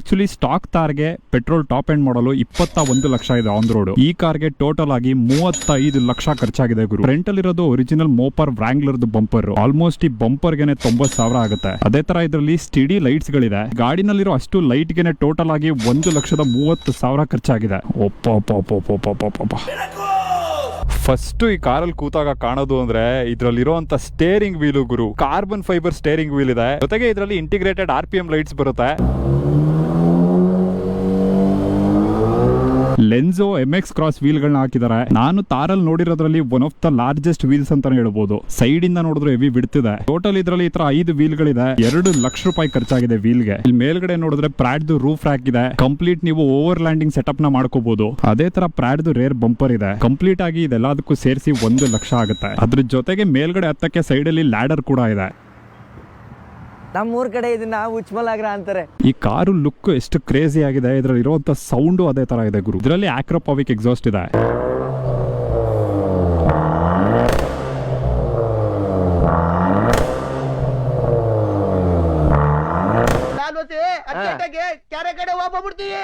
Actually stock ತಾರ್ಗೆ petrol top end ಮಾಡಲು ಇಪ್ಪತ್ತ ಒಂದು ಲಕ್ಷ ಇದೆ ಆನ್ ರೋಡ್ ಈ ಕಾರ್ಗೆ ಟೋಟಲ್ ಆಗಿ ಮೂವತ್ತೈದು ಲಕ್ಷ ಖರ್ಚಾಗಿದೆ ಗುರು. Front ಅಲ್ಲಿರೋದು original Mopar Wrangler bumper almost ಈ ಬಂಪರ್ ಗೆನೆ ತೊಂಬತ್ ಸಾವಿರ ಆಗುತ್ತೆ. ಅದೇ ತರ ಇದರಲ್ಲಿ ಸ್ಟಿಡಿ ಲೈಟ್ಸ್ ಗಳಿದೆ. ಗಾಡಿನಲ್ಲಿರೋ ಅಷ್ಟು ಲೈಟ್ ಗೆನೆ ಟೋಟಲ್ ಆಗಿ ಒಂದು ಲಕ್ಷದ ಮೂವತ್ತು ಸಾವಿರ ಖರ್ಚಾಗಿದೆ. ಫಸ್ಟ್ ಈ ಕಾರಲ್ಲಿ ಕೂತಾಗ ಕಾಣೋದು ಅಂದ್ರೆ ಇದ್ರಲ್ಲಿರುವಂತ ಸ್ಟೇರಿಂಗ್ ವೀಲು ಗುರು. ಕಾರ್ಬನ್ ಫೈಬರ್ ಸ್ಟೇರಿಂಗ್ ವೀಲ್ ಇದೆ. ಜೊತೆಗೆ ಇದರಲ್ಲಿ integrated R P M lights ಬರುತ್ತೆ. Lenso M X cross wheel ಗಳನ್ನ ಹಾಕಿದ್ದಾರೆ. ನಾನು ತಾರಲ್ಲಿ ನೋಡಿರೋದ್ರಲ್ಲಿ one of the largest wheels ಅಂತಾನೆ ಹೇಳ್ಬೋದು. ಸೈಡ್ ಇಂದ ನೋಡಿದ್ರೆ ಹೆವಿ ಬಿಡ್ತಿದೆ. ಟೋಟಲ್ ಇದ್ರಲ್ಲಿ ಈ ತರ ಐದು ವೀಲ್ ಗಳಿದೆ ಎರಡು ಲಕ್ಷ ರೂಪಾಯಿ ಖರ್ಚಾಗಿದೆ ವೀಲ್ಗೆ ಇಲ್ಲಿ ಮೇಲ್ಗಡೆ ನೋಡಿದ್ರೆ ಪ್ರಾಡ್ದು ರೂಫ್ ರ್ಯಾಕ್ ಇದೆ. ಕಂಪ್ಲೀಟ್ ನೀವು ಓವರ್ ಲ್ಯಾಂಡಿಂಗ್ ಸೆಟಪ್ನ ಮಾಡ್ಕೋಬಹುದು ಅದೇ ತರ ಪ್ರಾಡ್ದು ರೇರ್ ಬಂಪರ್ ಇದೆ. ಕಂಪ್ಲೀಟ್ ಆಗಿ ಇದೆಲ್ಲದಕ್ಕೂ ಸೇರಿಸಿ ಒಂದು ಲಕ್ಷ ಆಗುತ್ತೆ. ಅದ್ರ ಜೊತೆಗೆ ಮೇಲ್ಗಡೆ ಹತ್ತಕ್ಕೆ ಸೈಡ್ ಅಲ್ಲಿ ಲ್ಯಾಡರ್ ಕೂಡ ಇದೆ. ನಮ್ಮೂರ್ ಕಡೆ ಇದನ್ನ ಉಚ್ಮಲಾಗ್ರ ಅಂತಾರೆ. ಈ ಕಾರು ಲುಕ್ ಎಷ್ಟು ಕ್ರೇಜಿ ಆಗಿದೆ ಇದರಲ್ಲಿ ಇರುವಂತ ಸೌಂಡು ಅದೇ ತರ ಇದೆ ಗುರು. ಇದರಲ್ಲಿ ಆಕ್ರೋಪಾವಿಕ್ ಎಕ್ಸಾಸ್ಟ್ ಇದೆ. ಕೆರೆ ಕಡೆ ಹೋಗ್ಬಿಡ್ತೀವಿ